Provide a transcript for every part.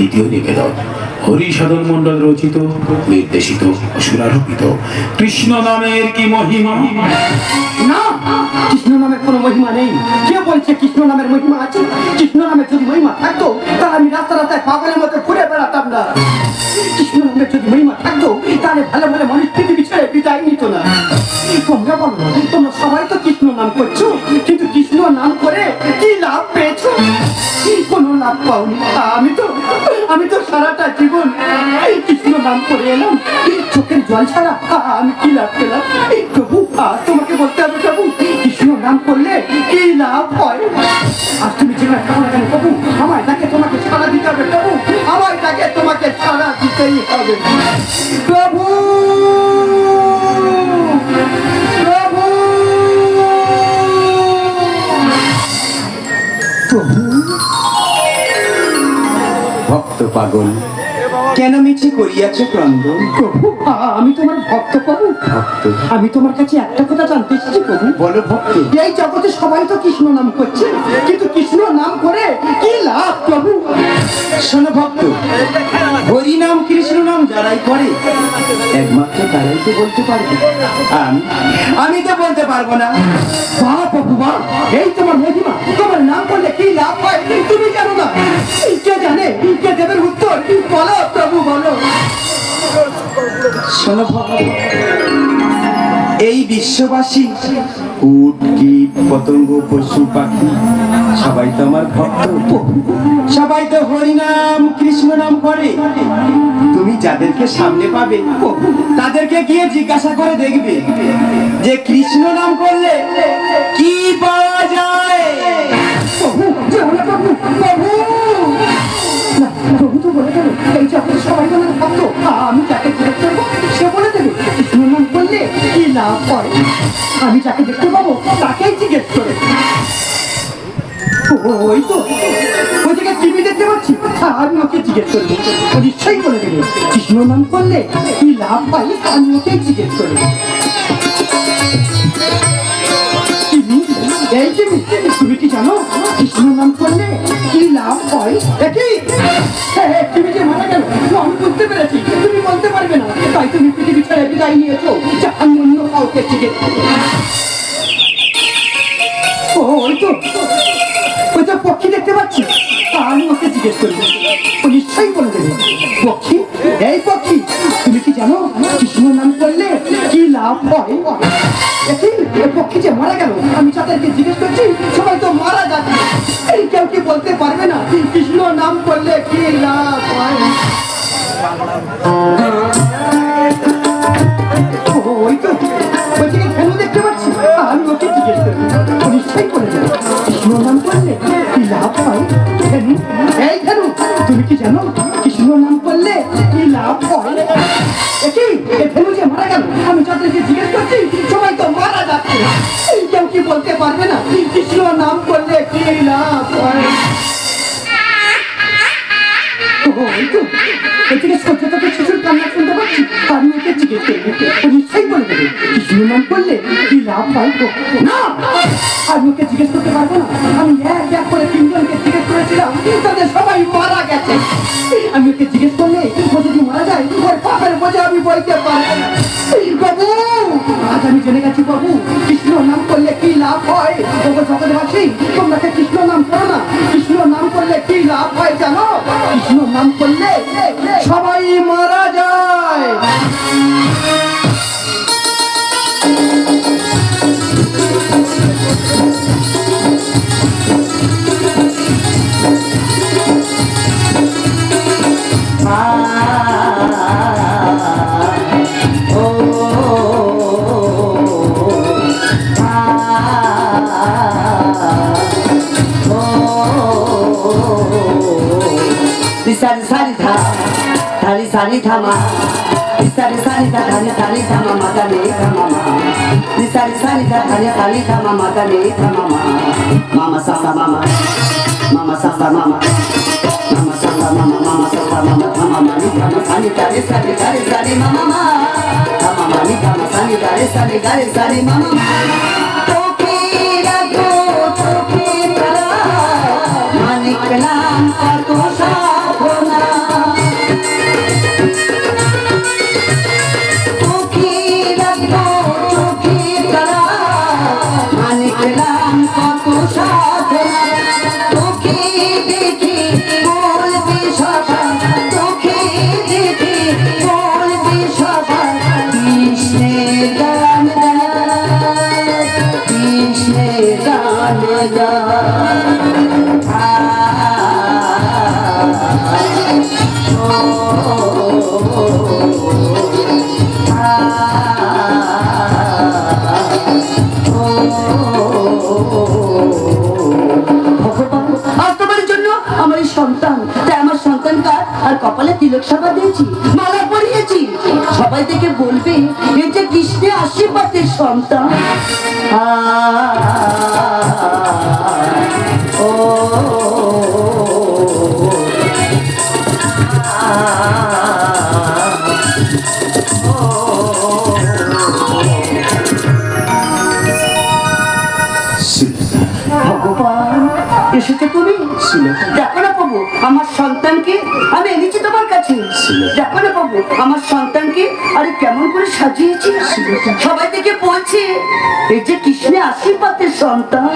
দ্বিতীয় নিবেদন হরি সাধন মন্ডল রচিত, নির্দেশিত সুরারোপিত। কৃষ্ণ নামের কি মহিমা? না, কৃষ্ণ নামের কোনো মহিমা নেই। কে বলছে কৃষ্ণ নামের মহিমা আছে? কৃষ্ণ নামের যদি মহিমা থাকতো, তাহলে আমি রাস্তা রাস্তায় পাগলের মতো ঘুরে বেড়াতাম না। কৃষ্ণ নামের যদি মহিমা থাকতো, তাহলে ভালো ভালো মানুষ পৃথিবী ছেড়ে বিদায় নিত না। তোমরা বলো, তোমরা সবাই তো কৃষ্ণ নাম করছ, কিন্তু কৃষ্ণ নাম করে কি লাভ কোনো লাভ পাওনি। আমি তো আমি তো সারাটা জীবন কৃষ্ণ নাম করে এলাম। চোখের জল ছাড়া আমি কি লাভ পেলাম? প্রভু তোমাকে বলতে হবে প্রভু, কৃষ্ণ নাম করলে কি লাভ হয়? আর তুমি যেখানে থাকো না কেন প্রভু, আমায় তাকে তোমাকে ছাড়া দিতে হবে প্রভু, আমায় তাকে তোমাকে ছাড়া দিতেই হবে। পাগল। কেন মিছে করিয়াছ ক্রন্দন? প্রভু আমি তোমার ভক্ত প্রভু। ভক্ত? আমি তোমার কাছে একটা কথা জানতে এসেছি প্রভু। বলো ভক্ত। এই জগতে সবাই তো কৃষ্ণ নাম করছে। কিন্তু কৃষ্ণ নাম করে কি লাভ প্রভু? শোনো ভক্ত হরি নাম কৃষ্ণ নাম যারাই করে একমাত্র তারাই তো বলতে পারবে। আমি আমি তো বলতে পারব না। বা প্রভু বা এই তোমার মহিমা তোমার নাম করলে কি লাভ হয়? তুমি জানো না। কে জানে কে দেবের উত্তর? বলো প্রভু। এই বিশ্ববাসী উট, কীট, পতঙ্গ, পশু, পাখি, সবাই তো আমার ভক্ত। সবাই তো হরিনাম, কৃষ্ণ নাম করে। তুমি যাদেরকে সামনে পাবে, তাদেরকে গিয়ে জিজ্ঞাসা করে দেখবে যে কৃষ্ণ নাম করলে কি পাওয়া যায়? বলে দেবে, এই জগতে সবাই তোমার ভক্ত আমি যাকে জিজ্ঞেস করব, সে বলে দেবে কৃষ্ণ করলে কি লাভ হয়? আমি যাকে দেখতে পাবো, তাকেই জিজ্ঞেস করে। ওই তো জায়গায় টিভি দেখতে পাচ্ছি আমি ওকে জিজ্ঞেস করব নিশ্চয়ই বলে দেবে কৃষ্ণ নাম করলে কি লাভ হয়? আমি ওকেই জিজ্ঞেস করব এই কি জানো? কৃষ্ণ নাম করলে কি লাভ হয়? একই তুমি যে মারা গেল আমি বুঝতে পেরেছি, তুমি বলতে পারবে না। তাই তুমি পৃথিবী ছেড়ে বিদায় নিয়েছো, যে অন্য কাউকে তো, ওই তো পক্ষী দেখতে পাচ্ছি। আমি ওকে জিজ্ঞেস করব ও নিশ্চয়ই বলে দেবে। পক্ষী? আমি যাদেরকে জিজ্ঞেস করছি তো থেকে ছোট ছোট শিশুর কান্না শুনতে পাচ্ছি আমি ওকে জিজ্ঞেস করব নিশ্চয়ই বলে কৃষ্ণ নাম করলে কি লাভ হয়? না! আমি ওকে জিজ্ঞেস করতে পারব না। আমি এক এক করে তিনজনকে জিজ্ঞেস করেছিলাম, তাদের সবাই মারা গেছে। আমি ওকে জিজ্ঞেস করলে ও যদি মারা যায়, ওর পাপের বোঝা আমি বইতে পারব বাবু, আজ আমি জেনে গেছি, বাবু, কৃষ্ণ নাম করলে কি লাভ হয় ওগো জগৎবাসী তোমরা কৃষ্ণ নাম করো না। কৃষ্ণ নাম করলে কি লাভ হয় জানো? কৃষ্ণ নাম করলে সবাই মারা যায়। Sasa mama, mama sasa mama, thama mani thama sani thari sari thari sari mama ma. Thama mani thama sani thari sari thari sari mama ma. Tokira go, tokira, manik naam ka to সাধনা কপালে তিলক সাবা দিয়েছি মালা পরিয়েছি সবাই দেখে বলবে এই যে কৃষ্ণের আশীর্বাদের সন্তান ও, ভগবান এসেছে তুমি সন্তানকে আমি এনেছি তোমার কাছে। দেখো না প্রভু আমার সন্তানকে আরে কেমন করে সাজিয়েছি। সবাই থেকে বলছে এই যে কৃষ্ণের আশীর্বাদের সন্তান।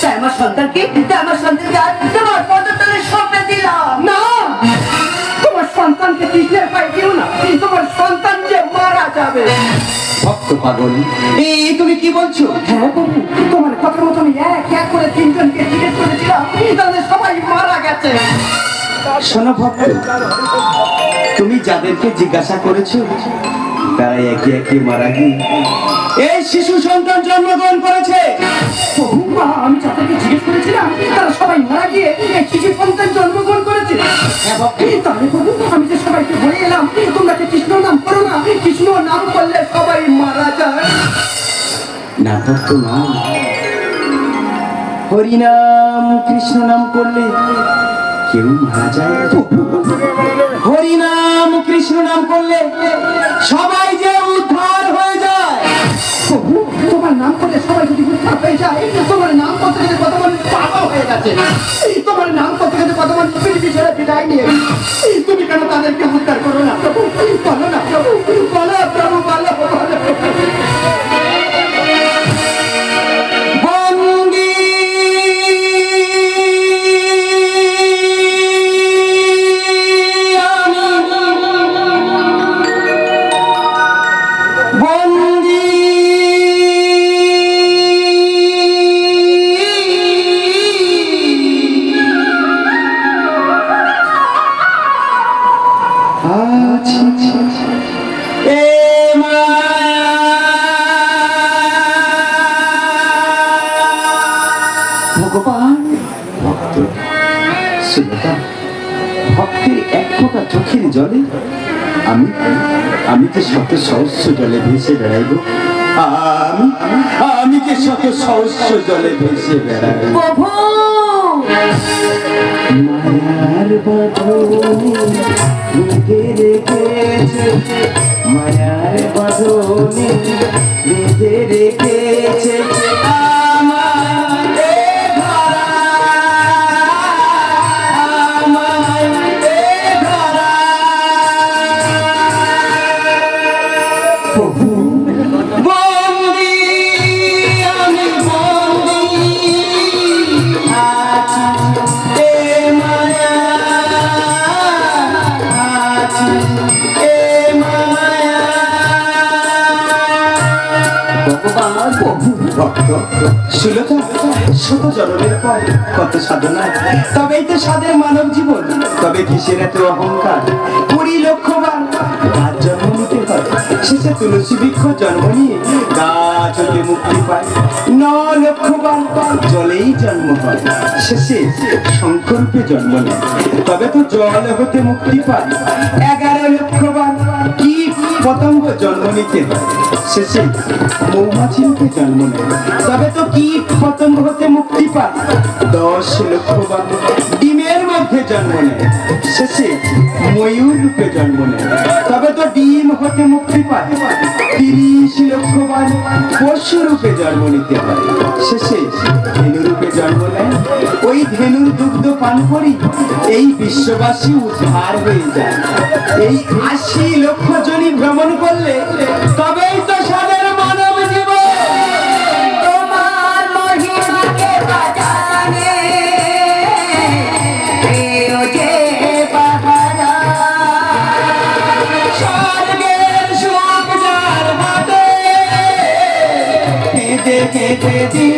তাই আমার সন্তানকে তাই আমার সন্তানকে আজ তোমার পদতলে সঁপে দিলাম। না তোমার সন্তানকে কৃষ্ণের পায়ে দিও না তোমার সন্তান যে মারা যাবে। ভক্ত পাগল। এই তুমি কি বলছো? হ্যাঁ প্রভু তোমার কথা মতো আমি এক এক করে তিনজনকে শোনো ভক্ত তুমি যাদেরকে জিজ্ঞাসা করেছ তারা একে একে মারা গিয়ে এই শিশু সন্তান জন্মগ্রহণ করেছে। আমি যাদেরকে জিজ্ঞেস করেছিলাম তারা সবাই মারা গিয়ে এক শিশু সন্তান জন্মগ্রহণ করেছে। তাহলে প্রভু আমি যে সবাইকে বলে এলাম তোমরা কি কৃষ্ণ নাম করো না কৃষ্ণ নাম করলে সবাই মারা যায়। না ভক্ত না। হরিনাম কৃষ্ণ নাম করলে কেউ মারা যায় হরিনাম কৃষ্ণ নাম করলে সবাই যে উদ্ধার হয়ে যায়। তোমার নাম করলে সবাই যদি উদ্ধার হয়ে যায় তোমার নাম করতে গেলে কত মানুষ পাগল হয়ে গেছে তোমার নাম করতে গেলে কত মানুষ পৃথিবী ছেড়ে বিদায় নিয়ে তুমি কেন তাদেরকে উদ্ধার করো না প্রভু? বলো না প্রভু। বলো প্রভু, বলো। ভগবান ভক্ত সুলতা ভক্তের এক ফোঁটা চোখের জলে আমি আমি যে শত সহস্র জলে ভেসে বেড়াইব আমি আমি যে শত সহস্র জলে ভেসে বেড়াইব। প্রভু! মায়ার বাঁধনে বেঁধে রেখেছে মায়ার বাঁধনে বেঁধে রেখেছে তুলসী বৃক্ষ জন্ম নিয়ে গাছ হতে মুক্তি পায় ন লক্ষ বার জলেই জন্ম হয় শেষে শঙ্করূপে জন্ম নেয়। তবে তো জল হতে মুক্তি পায়। এগারো লক্ষ পতঙ্গ জন্ম নিতে শেষে মৌমাছি রূপে জন্ম তবে তো কি পতঙ্গ হতে মুক্তি পায়? দশ লক্ষ বার মধ্যে জন্ম নেয়। শেষে ময়ূর রূপে জন্ম নেয়। তবে তো ডিম হতে মুক্তি পায়। তিরিশ লক্ষ বার পশু রূপে জন্ম নিতে হয় শেষে ধেনু রূপে জন্ম নেয়। ওই ধেনুর দুগ্ধ পান করি, এই বিশ্ববাসী উদ্ধার হয়ে যায়। এই আশি লক্ষ জনই ভ্রমণ করলে তবেই তো সাদের কেঁদে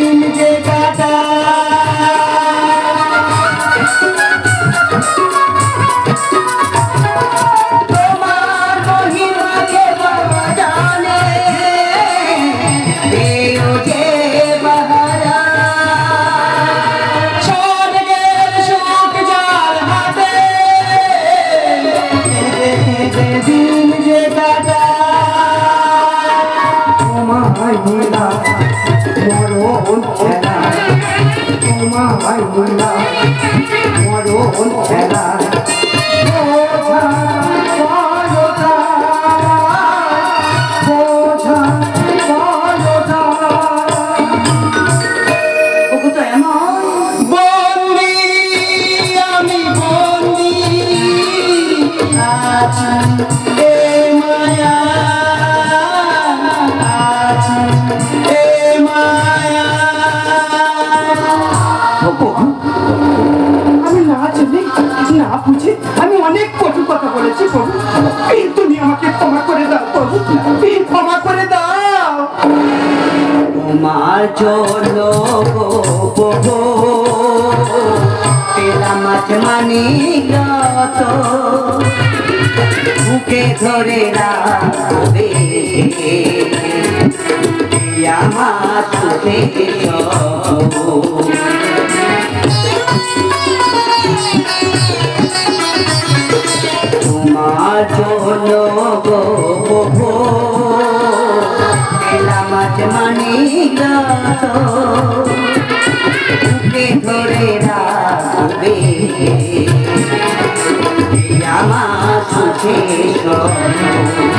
তোমায় ভুলা মরণ খেলা আমি না জানি, না বুঝে আমি অনেক কটু কথা বলেছি প্রভু। তুমি আমাকে ক্ষমা করে দাও প্রভু। ক্ষমা করে দাও। তোমার জন্য প্রভু পেলা মাছ মানি যত বুকে ধরে রাখবে। আমার আমার সুখে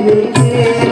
বেঁধে রেখেছে